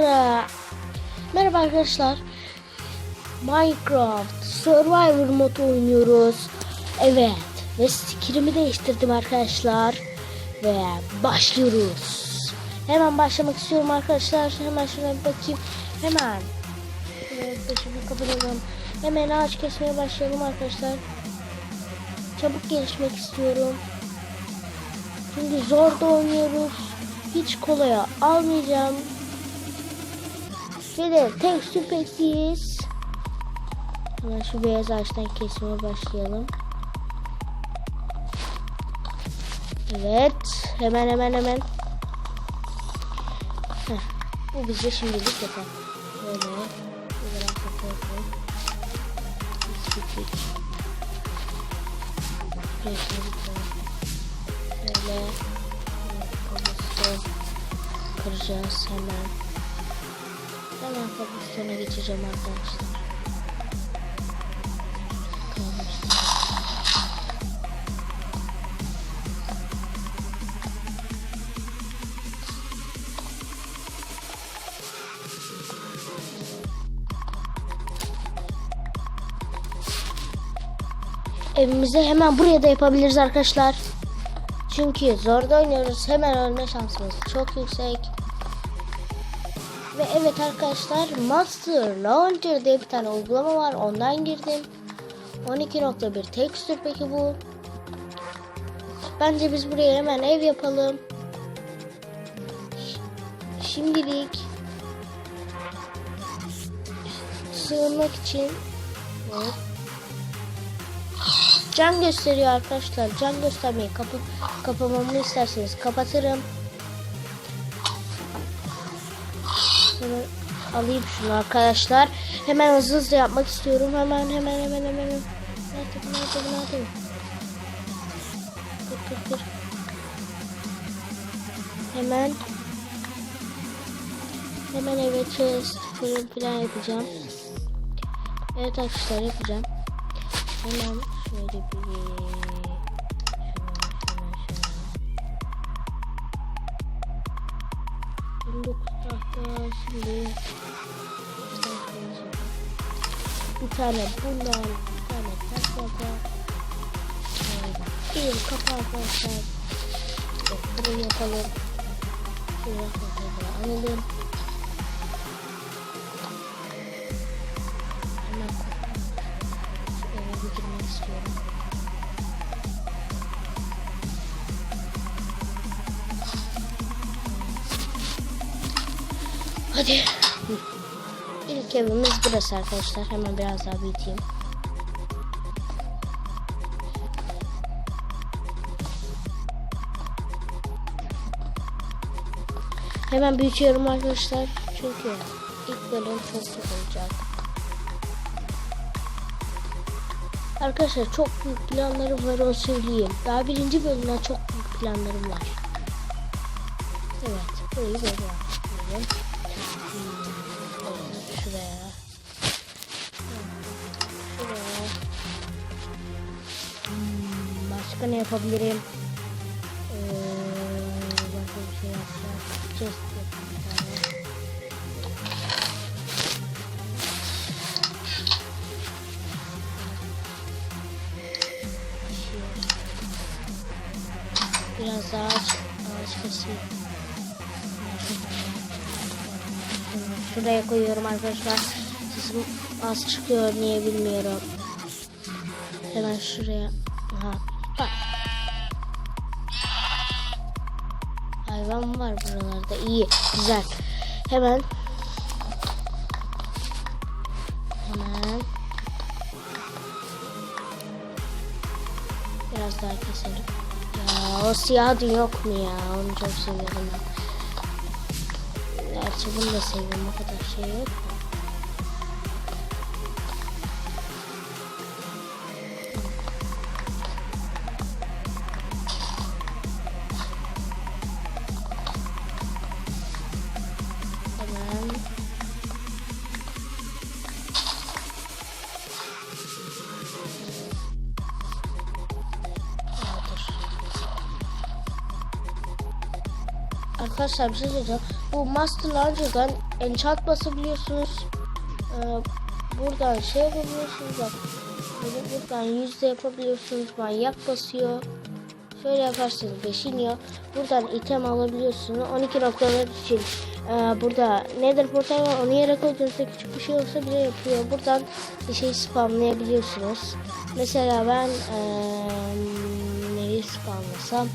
Merhaba arkadaşlar. Minecraft Survivor modu oynuyoruz. Evet. Ve sticker'imi değiştirdim arkadaşlar. Ve başlıyoruz. Hemen başlamak istiyorum arkadaşlar. Hemen şuna bir bakayım. Hemen. Evet, başımı kapatalım. Hemen ağaç kesmeye başlayalım arkadaşlar. Çabuk gelişmek istiyorum. Çünkü zor da oynuyoruz. Hiç kolaya almayacağım. Ve de tekstür peksiyiz. Hemen şu beyaz ağaçtan kesmeye başlayalım. Evet. Hemen hemen hemen. Heh, bu bize şimdilik yeter. Böyle. Böyle kapatalım. Biskuit. Böyle. Kabuston. Kıracağız hemen. Hemen kabustouna geçeceğim arkadaşlar. Evimizi hemen buraya da yapabiliriz arkadaşlar. Çünkü zorda oynuyoruz. Hemen ölme şansımız çok yüksek. Ve evet arkadaşlar Master Launcher diye bir tane uygulama var. Ondan girdim. 12.1 tekstür peki bu. Bence biz buraya hemen ev yapalım. Şimdilik sığınmak için evet. Can gösteriyor arkadaşlar. Can göstermeyi kapı kapamamı isterseniz kapatırım. Hemen alayım şunu arkadaşlar. Hemen hızlı hızlı yapmak istiyorum. Hemen hemen hemen hemen. Nerede bu, nerede bu, nerede? Kır kır kır. Hemen hemen evet chest falan yapacağım. Evet arkadaşlar yapacağım. Hemen şöyle bir şuna şuna şuna. 19 tahta şimdi bir tane bundan bir tane tahta bir kapağı arkadaşlar. Fırın yapalım. Şuraya kadar alalım hadi İlk evimiz burası arkadaşlar. Hemen biraz daha büyüteyim. Hemen büyütüyorum arkadaşlar. Çünkü ilk bölüm çok çok olacak. Arkadaşlar çok büyük planlarım var onu söyleyeyim. Daha birinci bölümden çok büyük planlarım var. Evet. Burayı böyle yapayım. Başka ne yapabilirim? Ee, başka bir şey yapacağım. Chest. Biraz daha ağaç, ağaç keseyim. Şuraya koyuyorum arkadaşlar. Sesim az çıkıyor niye bilmiyorum. Hemen şuraya. Aha. Bak. Hayvan var buralarda. İyi. Güzel. Hemen. Hemen. Biraz daha keselim. Ya o siyah dün yok mu ya? Onu çok seviyorum ben. Gerçi bunu da seviyorum o kadar şey yok. da. Arkadaşlar bir şey bu Master Launcher'dan enchant basabiliyorsunuz. Ee, buradan şey yapabiliyorsunuz bak. Buradan yüzde yapabiliyorsunuz. Manyak basıyor. Şöyle yaparsanız 5 iniyor. Buradan item alabiliyorsunuz. 12 noktalar için ee, burada Nether portal var. Onu yere koyduğunuzda küçük bir şey olsa bile yapıyor. Buradan bir şey spamlayabiliyorsunuz. Mesela ben ee, neyi spamlasam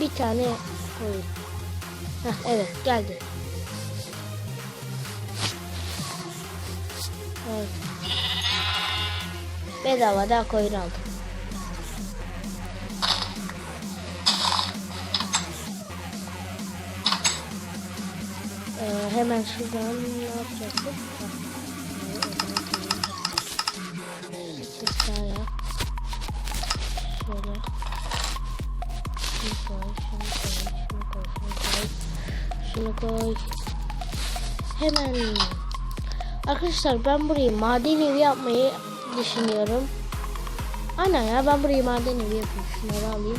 bir tane koyun. Heh, evet geldi. Evet. Bedava daha koyun aldım. Ee, hemen şuradan ne yapacaktık? Şunu koy. Hemen. Arkadaşlar ben burayı maden evi yapmayı düşünüyorum. Aynen ya ben burayı maden evi yapayım. Şunları alayım.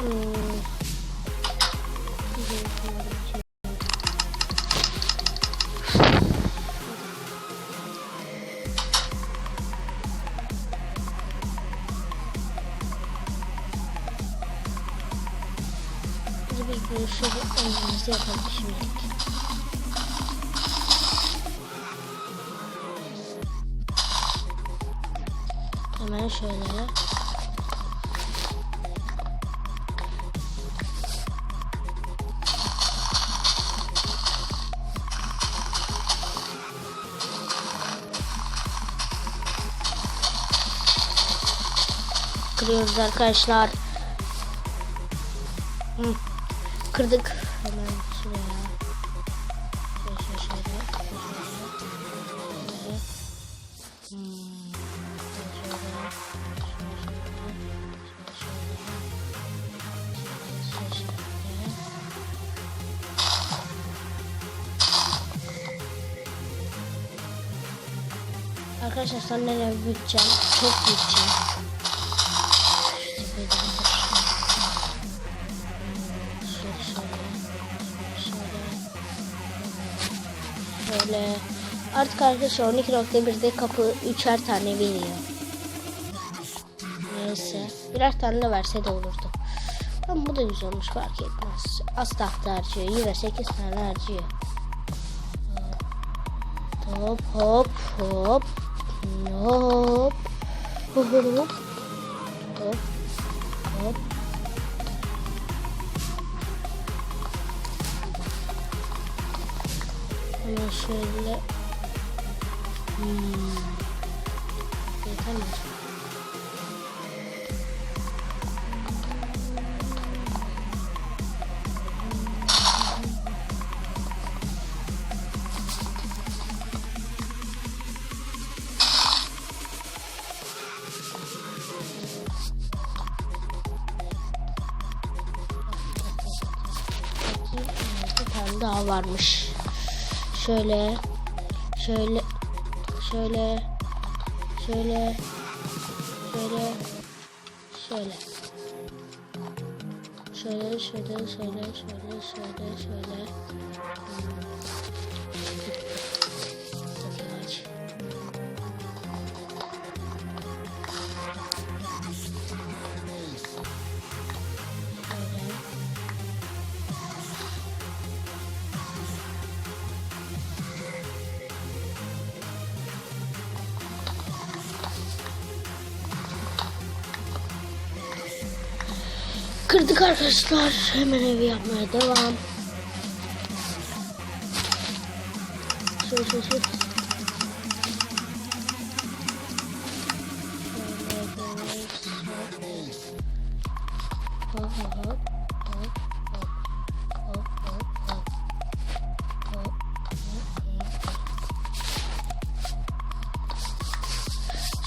Hmm. Görüşürüz. Önümüzü yapalım şimdilik. Hemen şöyle. Kırıyoruz arkadaşlar. Kırdık. Hemen şuraya. Şöyle şöyle. Arkadaşlar ne büyüteceğim? Çok büyüteceğim. Şöyle artık arkadaşlar 12.1'de kapı üçer tane veriyor. Neyse birer tane de verse de olurdu. Ama bu da güzel olmuş fark etmez. Az tahta harcıyor. Yine 8 tane harcıyor. Hop hop hop hop hop hop Hemen şöyle hmm. Yeter mi? Daha varmış. Şöyle, şöyle, şöyle, şöyle, şöyle, şöyle. Şöyle, şöyle, şöyle, şöyle, şöyle, şöyle. Kırdık arkadaşlar. Hemen evi yapmaya devam. Şöyle şöyle şöyle.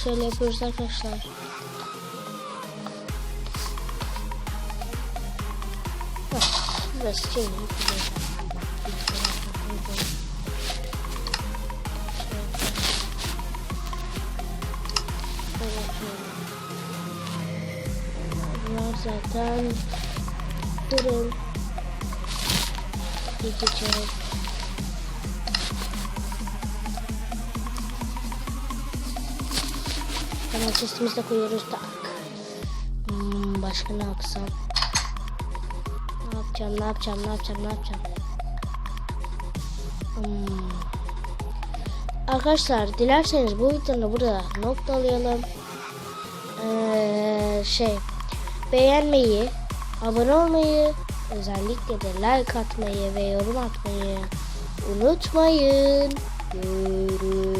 Şöyle böyle şöyle. Burası şey Bunlar zaten Durun. Gideceğim. Hemen chestimize koyuyoruz. Tak. Hmm, başka ne yapsam? Yapacağım, ne yapacağım, ne yapacağım, ne yapacağım? Hmm. Arkadaşlar dilerseniz bu videonu burada noktalayalım. Ee, şey beğenmeyi, abone olmayı, özellikle de like atmayı ve yorum atmayı unutmayın. Görüşürüz.